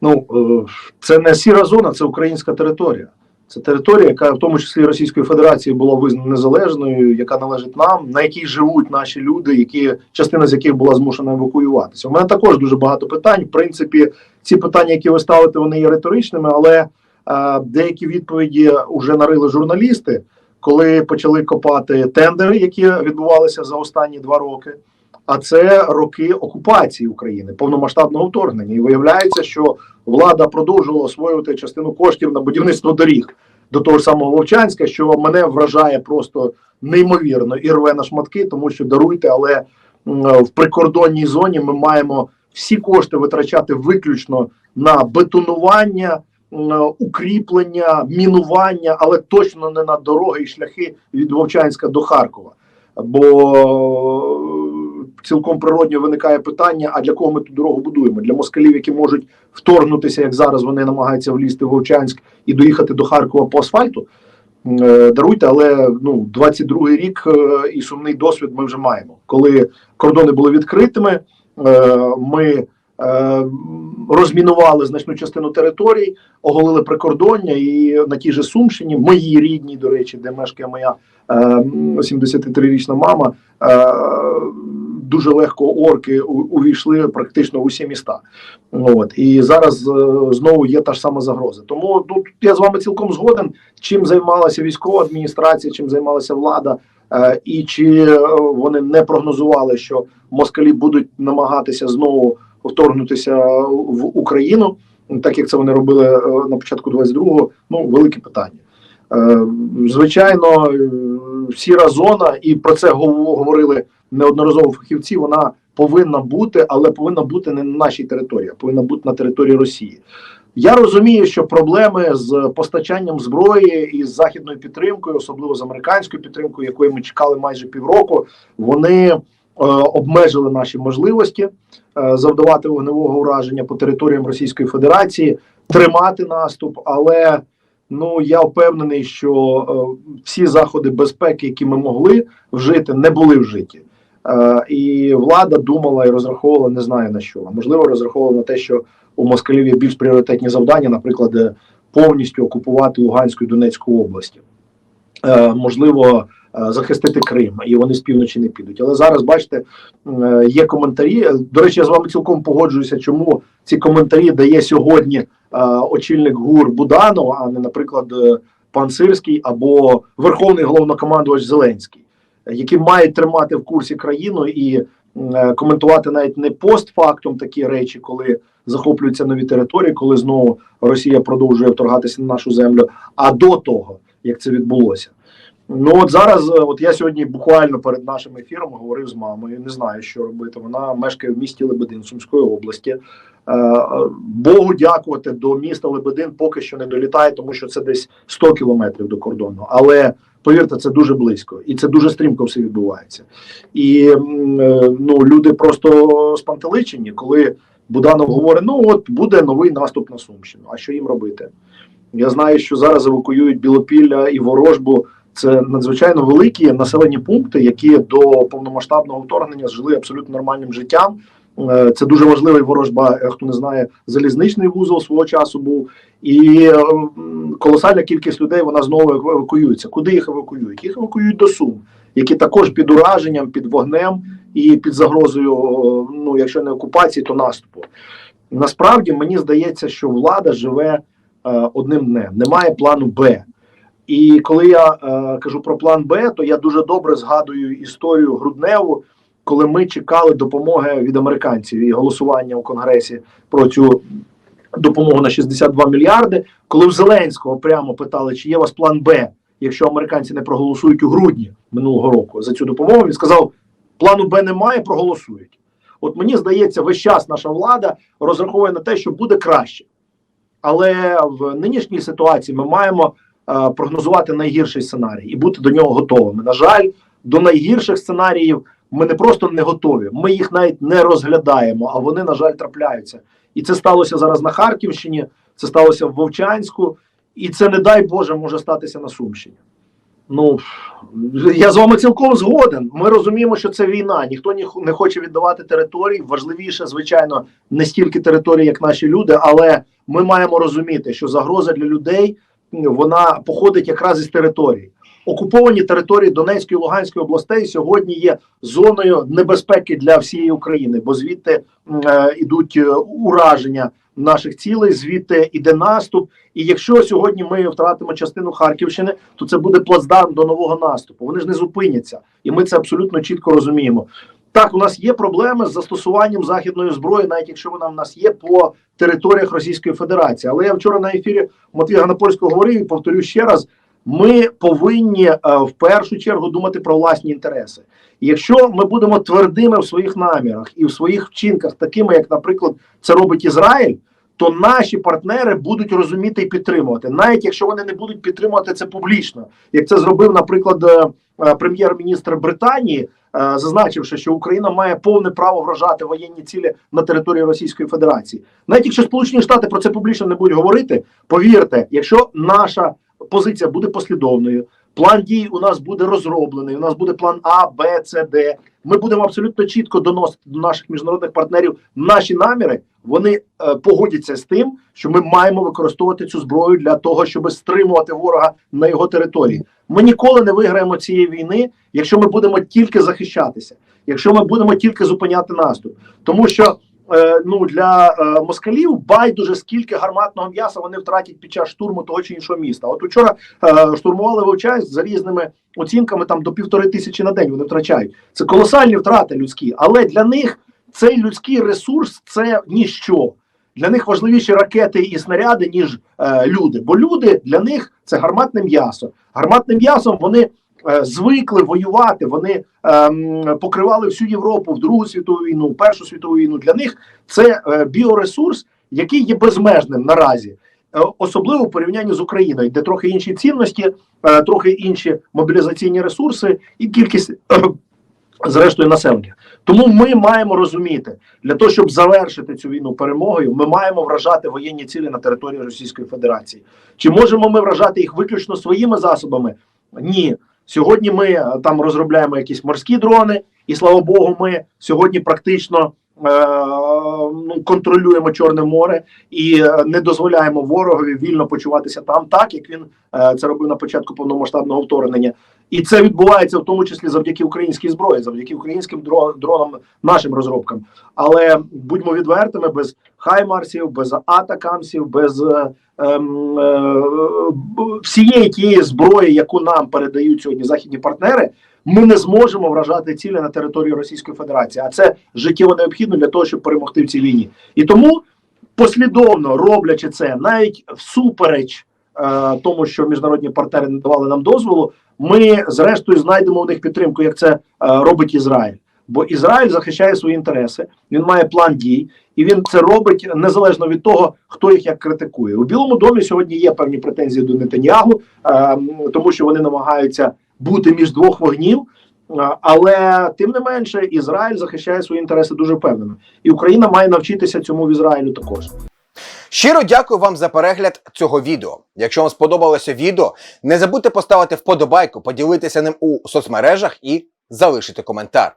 Ну е, це не сіра зона, це українська територія. Це територія, яка в тому числі Російської Федерації була визнана незалежною, яка належить нам, на якій живуть наші люди, які частина з яких була змушена евакуюватися. У мене також дуже багато питань. В принципі, ці питання, які ви ставите, вони є риторичними, але е, деякі відповіді вже нарили журналісти, коли почали копати тендери, які відбувалися за останні два роки. А це роки окупації України, повномасштабного вторгнення. І виявляється, що влада продовжувала освоювати частину коштів на будівництво доріг до того ж самого Вовчанська, що мене вражає просто неймовірно і рве на шматки, тому що даруйте, але в прикордонній зоні ми маємо всі кошти витрачати виключно на бетонування, укріплення, мінування, але точно не на дороги і шляхи від Вовчанська до Харкова. Бо цілком природньо виникає питання: а для кого ми ту дорогу будуємо? Для москалів, які можуть вторгнутися, як зараз вони намагаються влізти в Вовчанськ і доїхати до Харкова по асфальту. Е, Даруйте, але ну 22-й рік е, і сумний досвід ми вже маємо. Коли кордони були відкритими, е, ми розмінували значну частину територій, оголили прикордоння і на тій же Сумщині, моїй рідній, до речі, де мешкає моя е, 73-річна мама. Дуже легко орки увійшли практично в усі міста. От і зараз е, знову є та ж сама загроза. Тому тут я з вами цілком згоден, чим займалася військова адміністрація, чим займалася влада, е, і чи е, вони не прогнозували, що москалі будуть намагатися знову вторгнутися в Україну, так як це вони робили на початку 22-го, ну велике питання. Звичайно, сіра зона, і про це гов- говорили неодноразово фахівці. Вона повинна бути, але повинна бути не на нашій території, а повинна бути на території Росії. Я розумію, що проблеми з постачанням зброї і з західною підтримкою, особливо з американською підтримкою, якої ми чекали майже півроку, вони е, обмежили наші можливості е, завдавати вогневого ураження по територіям Російської Федерації, тримати наступ. Але ну я впевнений, що е, всі заходи безпеки, які ми могли вжити, не були вжиті. Е, і влада думала і розраховувала, не знаю на що. Можливо, розраховувала на те, що у москалів є більш пріоритетні завдання, наприклад, е, повністю окупувати Луганську і Донецьку області. Е, можливо, захистити Крим, і вони з півночі не підуть. Але зараз, бачите, є коментарі. До речі, я з вами цілком погоджуюся, чому ці коментарі дає сьогодні очільник ГУР Буданов, а не, наприклад, пан Сирський або Верховний головнокомандувач Зеленський, які мають тримати в курсі країну і е, коментувати навіть не постфактум такі речі, коли захоплюються нові території, коли знову Росія продовжує вторгатися на нашу землю, а до того, як це відбулося. Ну от зараз, е, от я сьогодні буквально перед нашим ефіром говорив з мамою, не знаю, що робити. Вона мешкає в місті Лебедин Сумської області. Е, е, Богу дякувати до міста Лебедин поки що не долітає, тому що це десь 100 кілометрів до кордону. Але повірте, це дуже близько, і це дуже стрімко все відбувається. І ну люди просто спантеличені, коли Буданов говорить: ну от буде новий наступ на Сумщину. А що їм робити? Я знаю, що зараз евакуюють Білопілля і Ворожбу. Це надзвичайно великі населені пункти, які до повномасштабного вторгнення жили абсолютно нормальним життям. Е, Це дуже важливий ворожба, е, хто не знає, залізничний вузол свого часу був, і е, колосальна кількість людей вона знову евакуюється. Куди їх евакуюють? Їх евакуюють до Сум, які також під ураженням, під вогнем і під загрозою, ну якщо не окупації, то наступу. Насправді мені здається, що влада живе е, одним днем, немає плану Б. І коли я е, кажу про план Б, то я дуже добре згадую історію грудневу, коли ми чекали допомоги від американців і голосування у конгресі про цю допомогу на 62 мільярди. Коли в Зеленського прямо питали, чи є у вас план Б, якщо американці не проголосують у грудні минулого року за цю допомогу, він сказав: плану Б немає, проголосують. От мені здається, весь час наша влада розраховує на те, що буде краще. Але в нинішній ситуації ми маємо прогнозувати найгірший сценарій і бути до нього готовими. На жаль, до найгірших сценаріїв ми не просто не готові, ми їх навіть не розглядаємо, а вони, на жаль, трапляються. І це сталося зараз на Харківщині, це сталося в Вовчанську, і це, не дай Боже, може статися на Сумщині. Ну я з вами цілком згоден. Ми розуміємо, що це війна. Ніхто ні- не хоче віддавати території. Важливіше, звичайно, не стільки території, як наші люди, але ми маємо розуміти, що загроза для людей вона походить якраз із території. Окуповані території Донецької і Луганської областей сьогодні є зоною небезпеки для всієї України, бо звідти м, е, е, ураження наших цілей, звідти іде наступ. І якщо сьогодні ми втратимо частину Харківщини, то це буде плацдарм до нового наступу. Вони ж не зупиняться, і ми це абсолютно чітко розуміємо. Так, у нас є проблеми з застосуванням західної зброї, навіть якщо вона в нас є по територіях Російської Федерації. Але я вчора на ефірі Матвія Ганапольського говорив і повторю ще раз: ми повинні е, в першу чергу думати про власні інтереси. І якщо ми будемо твердими в своїх намірах і в своїх вчинках, такими як, наприклад, це робить Ізраїль, то наші партнери будуть розуміти і підтримувати, навіть якщо вони не будуть підтримувати це публічно, як це зробив, наприклад, е, е, прем'єр-міністр Британії, е, зазначивши, що Україна має повне право вражати воєнні цілі на території Російської Федерації. Навіть якщо Сполучені Штати про це публічно не будуть говорити, повірте, якщо наша позиція буде послідовною, план дій у нас буде розроблений. У нас буде план А, Б, С, Д. Ми будемо абсолютно чітко доносити до наших міжнародних партнерів наші наміри. Вони е, погодяться з тим, що ми маємо використовувати цю зброю для того, щоб стримувати ворога на його території. Ми ніколи не виграємо цієї війни, якщо ми будемо тільки захищатися, якщо ми будемо тільки зупиняти наступ, тому що. Е, Ну для е, москалів байдуже скільки гарматного м'яса вони втратять під час штурму того чи іншого міста. От учора е, штурмували Вовчанськ за різними оцінками там до півтори тисячі на день вони втрачають. Це колосальні втрати людські, але для них цей людський ресурс це ніщо. Для них важливіші ракети і снаряди, ніж е, люди. Бо люди для них це гарматне м'ясо. Гарматним м'ясом вони звикли воювати. Вони ем, покривали всю Європу в Другу світову війну, в Першу світову війну. Для них це е, біоресурс, який є безмежним наразі. Е, Особливо в порівнянні з Україною, де трохи інші цінності, е, трохи інші мобілізаційні ресурси і кількість е, зрештою населення. Тому ми маємо розуміти, для того, щоб завершити цю війну перемогою, ми маємо вражати воєнні цілі на території Російської Федерації. Чи можемо ми вражати їх виключно своїми засобами? Ні. Сьогодні ми е, там розробляємо якісь морські дрони, і слава Богу, ми сьогодні практично е, ну, контролюємо Чорне море і е, не дозволяємо ворогові вільно почуватися там, так як він це робив на початку повномасштабного вторгнення. І це відбувається в тому числі завдяки українській зброї, завдяки українським дро- дронам, нашим розробкам. Але будьмо відвертими, без хаймарсів, без атакамсів, без всієї тієї зброї, яку нам передають сьогодні західні партнери, ми не зможемо вражати цілі на території Російської Федерації. А це життєво необхідно для того, щоб перемогти в цій війні. І тому послідовно роблячи це, навіть всупереч е, тому, що міжнародні партнери не давали нам дозволу, ми зрештою знайдемо у них підтримку, як це е, робить Ізраїль. Бо Ізраїль захищає свої інтереси, він має план дій, і він це робить незалежно від того, хто їх як критикує. У Білому домі сьогодні є певні претензії до Нетаньягу, е, тому що вони намагаються бути між двох вогнів. Е, Але тим не менше, Ізраїль захищає свої інтереси дуже впевнено, і Україна має навчитися цьому в Ізраїлю також. Щиро дякую вам за перегляд цього відео. Якщо вам сподобалося відео, не забудьте поставити вподобайку, поділитися ним у соцмережах і залишити коментар.